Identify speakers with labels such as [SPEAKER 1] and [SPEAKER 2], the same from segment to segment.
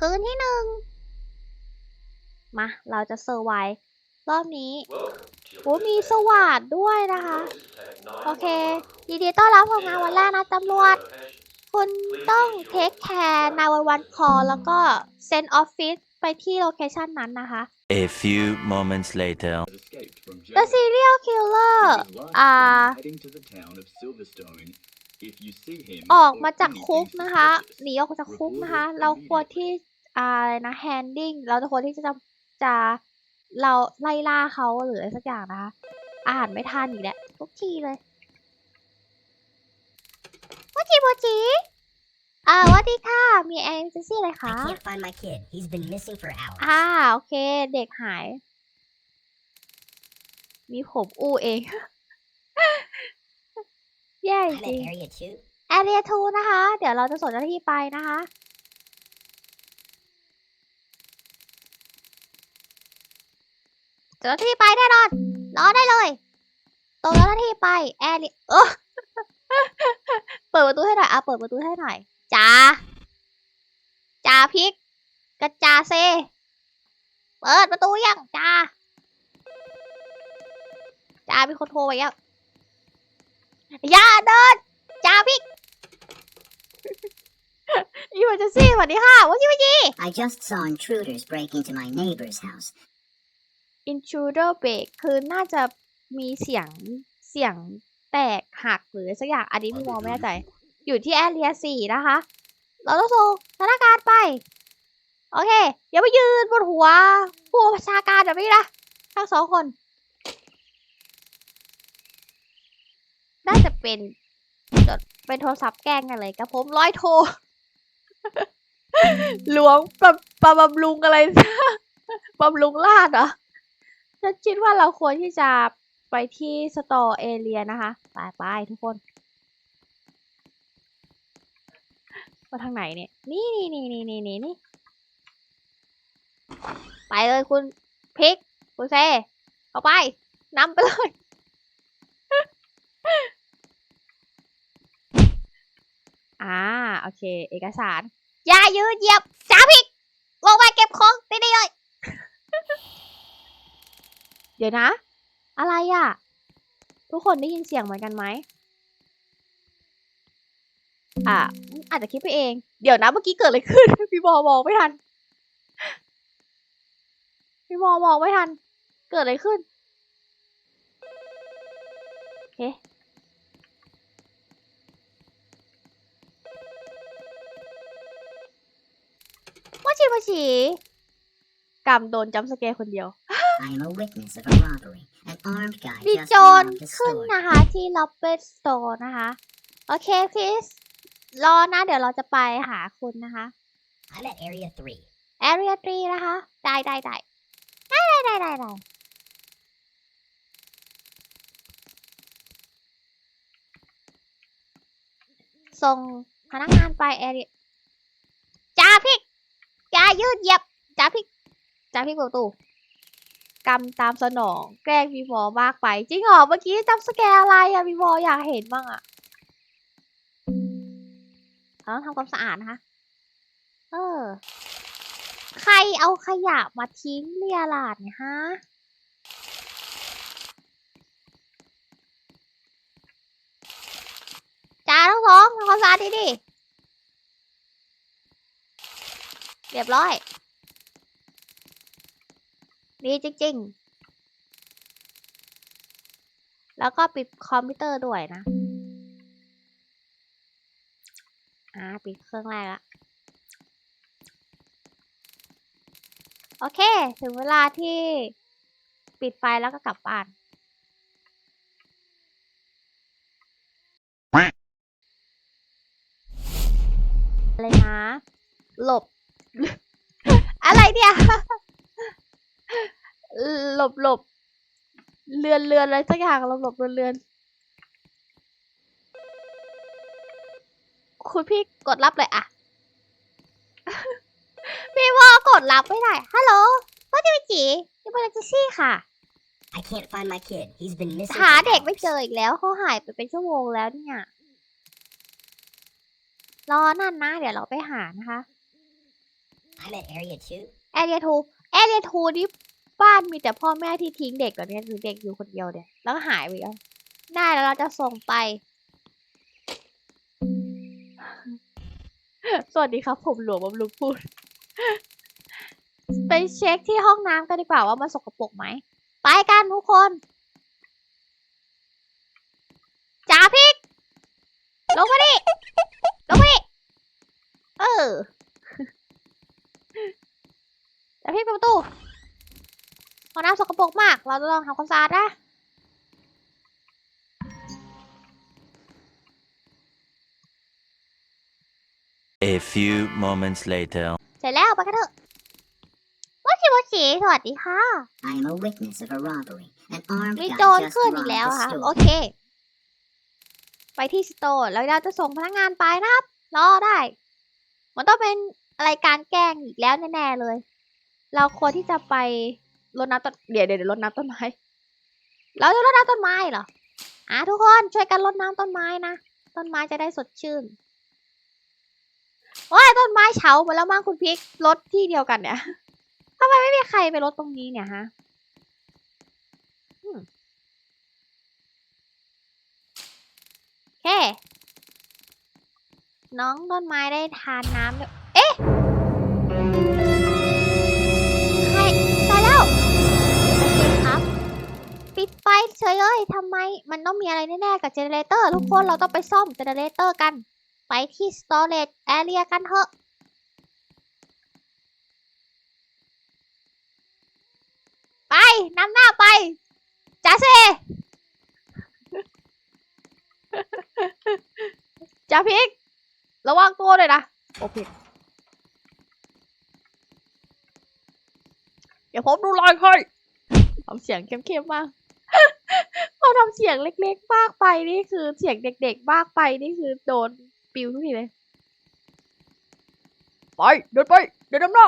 [SPEAKER 1] คืนที่หนึ่งมา เราจะเซอร์ไวส์รอบนี้โอ้มีสวัสดด้วยนะคะ โอเค ดีต้อนรับข้างานวันแรกนะตำรวจ คุณต้องเทคแคร์นายวันวันคอแล้วก็เซนออฟฟิศไปที่โลเคชันนั้นนะคะ
[SPEAKER 2] A few moments
[SPEAKER 1] laterThe serial killer อ่า
[SPEAKER 3] heading to the town of Silverstone. If you see him
[SPEAKER 1] ออกมาจากคุกนะคะ หนีออกจากคุกนะคะ เราควรที่ อ่าอะไรนะ handing เราจะควรที่จะจะเราไล่ล่าเขาหรืออะไรสักอย่างนะคะอาหารไม่ทันอีกแล้วทุกทีเลยโมจิโมจิอ่าสวัสดีค่ะ มีแอนเจซี่อะไรคะ
[SPEAKER 4] I can't find my kid. He's been missing for hours.
[SPEAKER 1] อ่าโอเค เด็กหาย มีผมอู้เอง แย่จ
[SPEAKER 4] I'm
[SPEAKER 1] ริง
[SPEAKER 4] at Area 2.
[SPEAKER 1] แอเรียทูนะคะ เดี๋ยวเราจะส่งเจ้าหน้าที่ไปนะคะ เจ้าหน้าที่ไปแน่นอน รอได้เลยตรงเจ้าหน้าที่ไป แอเรียเออเปิดประตูให้หน่อยอะเปิดประตูให้หน่อยจ้าจ้าพิกกระจาเซ เปิดประตูยังจ้าจ้ามีคนโทรไปยังอย่าเดินจ้าพิกอีวันจะซีสวัสดีค่ะว่าชิวจี
[SPEAKER 5] I just saw intruders break into my neighbor's house.
[SPEAKER 1] Intruder break คือน่าจะมีเสียงเสียงแตกหักหรือสักอย่างอันนี้พี่มองไม่แน่ใจ อยู่ที่แอเรียสี่นะคะ เราต้องส่งธนาการไป โอเคอย่าไปยืนบนหัว ผู้ประชาการแบบนี้นะทั้งสองคน น่าจะเป็นจดเป็นโทรศัพท์แกล้งกันเลยกับผมร้อยโทรหลวงปะปะบำรุงอะไรบำรุงราดเหรอ ฉันคิดว่าเราควรที่จะไปที่สตอเอเรียนะคะ ไปไปทุกคนมาทางไหนเนี่ย นี่นี่นี่นี่นี่นี่นี่ไปเลยคุณพิก คุณเซเอาไปนำไปเลย อ่า โอเค เอกสาร อย่ายืนเหยียบจ้าพิก ลงมาเก็บของดีๆเลย เดี๋ยวนะ อะไรอะ ทุกคนได้ยินเสียงเหมือนกันไหมอะอาจจะคิดไปเอง เดี๋ยวนะเมื่อกี้เกิดอะไรขึ้น พี่บอมองไม่ทัน พี่บอมองไม่ทัน เกิดอะไรขึ้นโอเคว่าชีว่าชีกำโดนจัมสแกร์คนเดียว มีโจรขึ้นนะคะที่ล็อบเบอร์สโตนะคะ โอเคพีสรอนะ เดี๋ยวเราจะไปหาคุณนะคะ
[SPEAKER 4] I'm at area 3
[SPEAKER 1] area 3 นะคะ ได้ได้ได้ได้ได้ได้ได้ไดไดส่งพนักงานไป area จ่าพิกจ่ายืดเย็บจ่าพิกจ่าพิกประตู กำตามสนอง แกล้งพี่วอมากไป จริงเหรอเมื่อกี้จำสแกร์อะไรอะพี่วออยากเห็นบ้างอะเราต้องทำความสะอาดนะคะ เออ ใครเอาขยะมาทิ้งเรียราดเนี่ยฮะ จ้าทั้งสองทำความสะอาดดีดีเรียบร้อย ดีจริง ๆ แล้วก็ปิดคอมพิวเตอร์ด้วยนะ อ่า ปิดเครื่องแรกละโอเค ถึงเวลาที่ปิดไฟแล้วก็กลับบ้าน อะไรนะ หลบ อะไรเนี่ย หลบหลบเรือนเรือนอะไรสักอย่างหลบหลบเรือนเรือนคุณพี่กดรับเลยอะพี่วอกดรับไม่ได้ฮัลโหลว่าจะไปจีนี่เป็นจิซี่ค่ะ
[SPEAKER 4] I can't find my kid. He's been missing
[SPEAKER 1] หา
[SPEAKER 4] for
[SPEAKER 1] เด็กไม่
[SPEAKER 4] hours.
[SPEAKER 1] เจออีกแล้วเขาหายไปเป็นชั่วโมงแล้วเนี่ยรอนั่นนะ เดี๋ยวเราไปหานะคะ
[SPEAKER 4] I'm at area 2.
[SPEAKER 1] แอเรียทูแอเรียทูนี่ บ้านมีแต่พ่อแม่ที่ทิ้งเด็กก่อนเนี่ยหรือเด็กอยู่คนเดียวเนี่ยแล้วก็หายไปแล้วได้แล้วเราจะส่งไป สวัสดีครับ ผมหลวงบำรุงพูด ไปเช็คที่ห้องน้ำกันดีกว่าว่ามันสกปรกไหม ไปกันทุกคนจ่าพิก ลงมาดิ ลงมาดิ เออ จ่าพริกเปิดประตูห้อง น้ำสกปรกมาก เราจะลองทำความสะอาดนะ
[SPEAKER 2] A few moments later.
[SPEAKER 1] เสร็จแล้วไปกันเถอะโมชิโมชิสวัสดีค่ะ
[SPEAKER 5] I am a witness of a robbery. An armed
[SPEAKER 1] มี
[SPEAKER 5] guy
[SPEAKER 1] โจร
[SPEAKER 5] just
[SPEAKER 1] ขึ้น
[SPEAKER 5] robbed
[SPEAKER 1] อีกแล้ว
[SPEAKER 5] the
[SPEAKER 1] ค่ะ
[SPEAKER 5] store.
[SPEAKER 1] โอเค ไปที่สโตร์แล้วเราจะส่งพนักงานไปนะครับ รอได้ มันต้องเป็นอะไรการแกล้งอีกแล้วแน่ๆเลย เราควรที่จะไป รดน้ำต้นเดี๋ยวเดี๋ยวเดี๋ยวรดน้ำต้นไม้ เราจะรดน้ำต้นไม้เหรออะทุกคนช่วยกันรดน้ำต้นไม้นะ ต้นไม้จะได้สดชื่นว้ายต้นไม้เฉาหมดแล้วมั้งคุณพิกรดที่เดียวกันเนี่ยทำไมไม่มีใครไปรดตรงนี้เนี่ยฮะโอเคน้องต้นไม้ได้ทานน้ำ ปิดไฟเฉยเลยทำไม มันต้องมีอะไรแน่ๆกับเจเนเรเตอร์ทุกคนเราต้องไปซ่อมเจเนเรเตอร์กัน ไปที่ storage area กันเถอะไปนำหน้าไปจ้าเซจ้าพิก ระวังตัวเลยนะ โอเคเดี๋ยวผมดูรอยให้ทำเสียงเข้มๆมาก พอทำเสียงเล็กๆมากไปนี่คือเสียงเด็กๆมากไปนี่คือโดนปิวทุกทีเลย ไปเดินไปเดินนำหน้า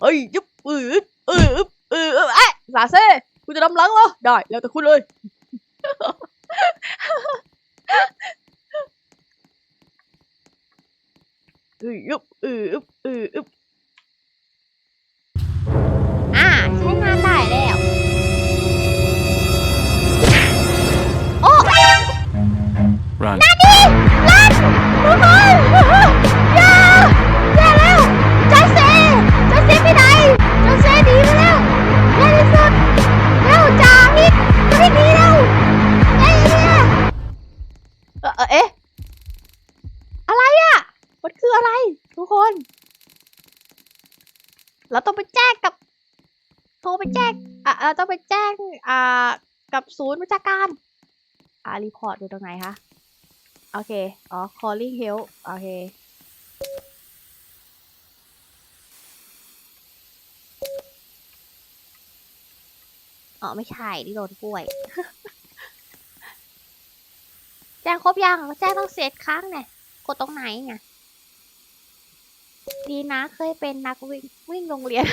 [SPEAKER 1] เฮ้ยยุบอืออืออืออือเอ๊ะสาเซ่คุณจะนำหลังเหรอได้แล้วแต่คุณเลยอืออึบอืออึบอืออึบ
[SPEAKER 2] Run.
[SPEAKER 1] นาดีลันทุกคนอย่าอย่าแล้วจัสเซ่จัสเซ่ไปไหนจัสเซ่หนีไปแล้วเร็วที่สุดเร็วจ่าพิกจะพิกหนีแล้วเอ้ยเนี่ยเออเอ๊ะอะไรอะมันคืออะไร ทุกคน เราต้องไปแจ้งกับ โทรไปแจ้งอะเราต้องไปแจ้งอ่ากับศูนย์วิชาการอ่ารีพอร์ตอยู่ตรงไหนคะ โอเค อ๋อ calling help โอเค อ๋อ ไม่ใช่ที่โดนกล้วย แจ้งครบยัง แจ้งต้องเซตครั้งเนี่ย กดตรงไหนไงดีนะเคยเป็นนักวิ่งวิ่งโรงเรียน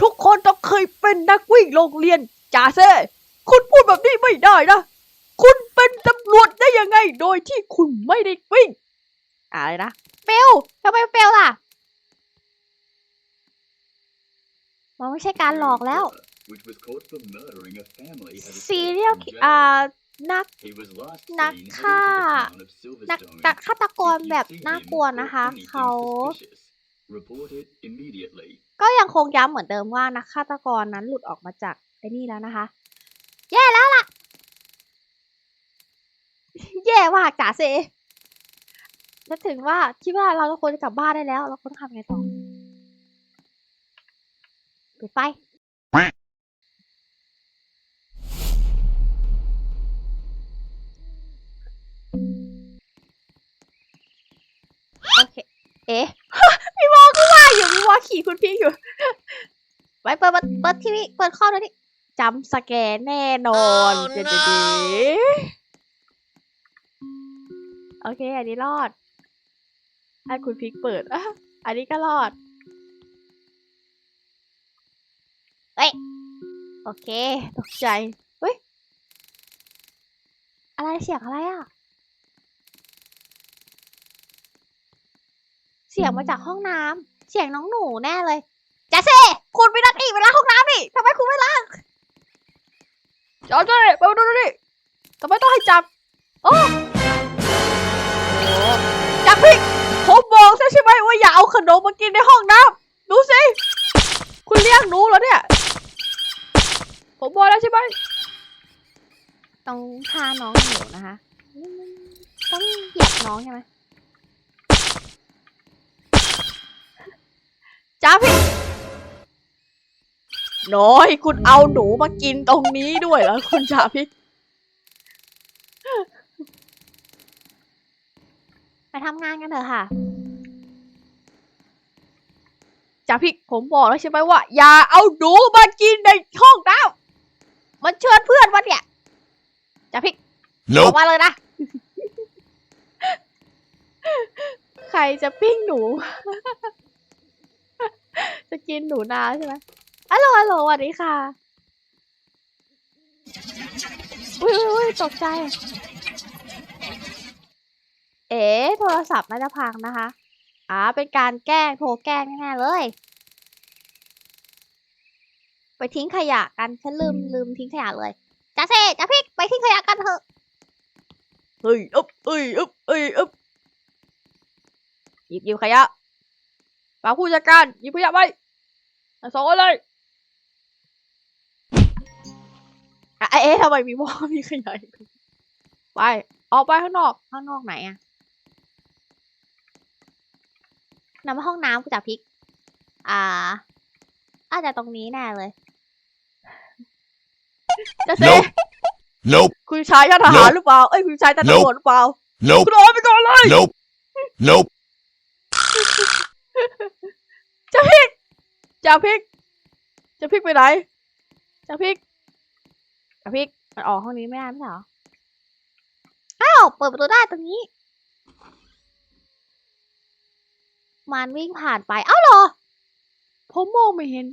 [SPEAKER 1] ทุกคนต้องเคยเป็นนักวิ่งโรงเรียนจ่าเซ่คุณพูดแบบนี้ไม่ได้นะ ยังไงโดยที่คุณไม่ได้วิ่ง อะไรนะเฟลทำไมเฟลล่ะ มันไม่ใช่การหลอกแล้ว
[SPEAKER 3] Which was caught for murdering a family has escaped
[SPEAKER 1] ซีเรียล
[SPEAKER 3] from jail.
[SPEAKER 1] อ่านัก
[SPEAKER 3] He was last
[SPEAKER 1] นัก
[SPEAKER 3] seen heading to the
[SPEAKER 1] ฆ่า
[SPEAKER 3] town of
[SPEAKER 1] นัก
[SPEAKER 3] Silverstone.
[SPEAKER 1] นักฆาตกร
[SPEAKER 3] If you
[SPEAKER 1] แบบ
[SPEAKER 3] see
[SPEAKER 1] น่า
[SPEAKER 3] him
[SPEAKER 1] กลัว
[SPEAKER 3] or
[SPEAKER 1] นะคะ
[SPEAKER 3] anything
[SPEAKER 1] เขา
[SPEAKER 3] suspicious, report it immediately.
[SPEAKER 1] ก็ยังคงย้ำเหมือนเดิมว่านักฆาตกรนั้นหลุดออกมาจากไอ้นี่แล้วนะคะ แย่แล้วล่ะ แย่มากจ่าเซจะถึงว่าคิดว่าเราควรจะกลับบ้านได้แล้ว เราควรทำไงต่อปิดไฟโอเค เอ๊ะพี่วอก็ว่าอยู่พี่วอขี่คุณพี่อยู่ไว้เปิดเปิดเปิดทีวีเปิดข้อหน่อยดิจำสแกนแน่นอนเดี๋ยว โอเค อันนี้รอดให้คุณพิกเปิดอะอันนี้ก็รอดเอ้ย โอเค ตกใจ เฮ้ย อะไรเสียงอะไรอะ เสียงมาจากห้องน้ำ เสียงน้องหนูแน่เลยแจสเซ่คุณไปนั่นอีกเวลาห้องน้ำนี่ทำไมคุณไม่ล้าง
[SPEAKER 6] จอดด้วยไปดูดิทำไมต้องให้จับ
[SPEAKER 1] โอ้
[SPEAKER 6] จับพี่ผมบอกแล้วใช่ไหมว่าอย่าเอาขนมมากินในห้องน้ำดูสิ คุณเลี้ยงหนูเหรอเนี่ย ผมบอกแล้วใช่ไหม
[SPEAKER 1] ต้องพาน้องหนูนะคะ ต้องเหยียบน้องใช่ไหม
[SPEAKER 6] จ้าพี่น้อยคุณเอาหนูมากินตรงนี้ด้วยเหรอคุณจ่าพี่
[SPEAKER 1] ไปทำงานกันเถอะค่ะ
[SPEAKER 6] จ่าพี่ผมบอกแล้วใช่ไหมว่า อย่าเอาหนูมากินในห้องน้ำมันเชิญเพื่อนมาเนี่ยจ่าพี่ออกมาเลยนะ ใครจะปิ้งหนู จะกินหนูนาใช่ไหมฮัลโหลฮัลโหลสวัสดีค่ะ อุ้ยอุ้ยอุ้ยตกใจ เอ๋โทรศัพท์น่าจะพังนะคะ อ่า เป็นการแกล้งโทรแกล้งแน่ๆเลย ไปทิ้งขยะกันฉันลืมลืมทิ้งขยะเลยจ้าเซ่จ้าพิกไปทิ้งขยะกันเถอะ เฮ้ยอึ๊บเอ้ยอึ๊บเอ้ยอึ๊บหยิบหยิบขยะฝากผู้จัดการหยิบขยะไปทั้งสองคนเลยอะเอ๊ะทำไมมีหม้อมีขยะอีกไป ออกไปข้างนอก
[SPEAKER 1] ข้างนอกไหนอะ น้ำห้องน้ำกูจะพริก อ่า อาจจะตรงนี้แน่เลย
[SPEAKER 6] จะเซ
[SPEAKER 2] Nope. Nope.
[SPEAKER 6] คุณชายทหาร
[SPEAKER 2] Nope.
[SPEAKER 6] หรือเปล่า เอ้ยคุณชายทหาร
[SPEAKER 2] Nope.
[SPEAKER 6] หรือเปล่า
[SPEAKER 2] Nope.
[SPEAKER 6] คุณออกไปก่อนเลย
[SPEAKER 2] Nope. Nope.
[SPEAKER 6] จะพริก จะพริก จะพริกไปไหน จะพริก จะพริก
[SPEAKER 1] มันออกห้องนี้ไม่ได้ไม่ใช่เหรอ อ้าว เปิดประตูได้ตรงนี้ มันวิ่งผ่านไป เอ้าเหรอ
[SPEAKER 6] ผมมองไม่เห็น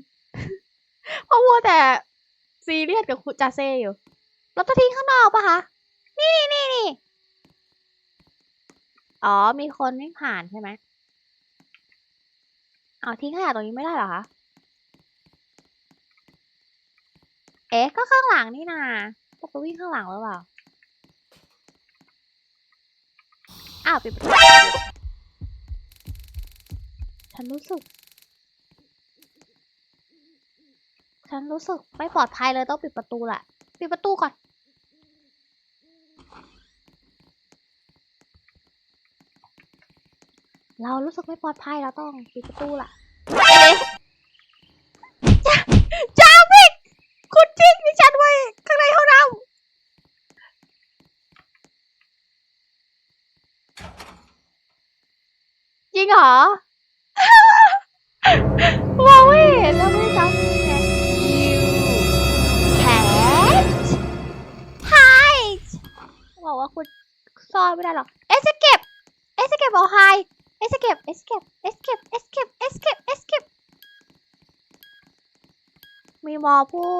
[SPEAKER 6] เพราะว่าแต่ซีเรียสกับคุณจาเซ่อยู่
[SPEAKER 1] เราจะทิ้งข้างนอกปะคะนี่นี่นี่นี่อ๋อ มีคนวิ่งผ่านใช่ไหมเอาทิ้งขยะตรงนี้ไม่ได้เหรอคะ เอ๊ะ ก็ข้างหลังนี่นาจะไปวิ่งข้างหลังหรือเปล่า อ้าวปิดประตู ฉันรู้สึก ฉันรู้สึกไม่ปลอดภัยเลยต้องปิดประตูแหละปิดประตูก่อน เรารู้สึกไม่ปลอดภัยเราต้องปิดประตูล่ะเอ๊ะจ้าจ้าพิกคุณทิ้งดิฉันไว้ข้างในห้องน้ำจริงเหรอ wait, that was something. าบอกว่าคุณซ่อนไม่ได้หรอกเอสเก็บเอสเก็บบอกไฮเอสเก็บเอสเก็บเอสเก็บเอสเก็บเอสเก็บเอสเก็บมีมอผู้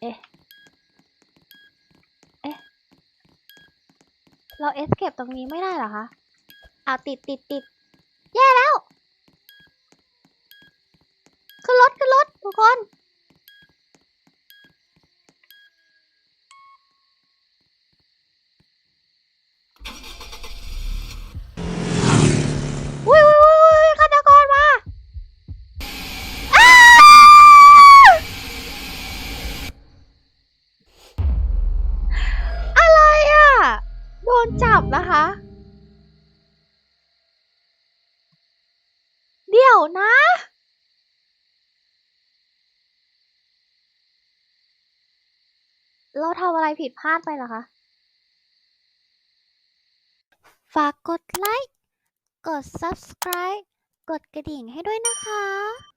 [SPEAKER 1] เอ๊ะเอ๊ะเราเอสเก็บตรงนี้ไม่ได้หรอคะเอาติดติดติด นจับนะคะ เดี๋ยวนะ เราทำอะไรผิดพลาดไปหรอคะ ฝากกดไลค์ กด subscribe กดกระดิ่งให้ด้วยนะคะ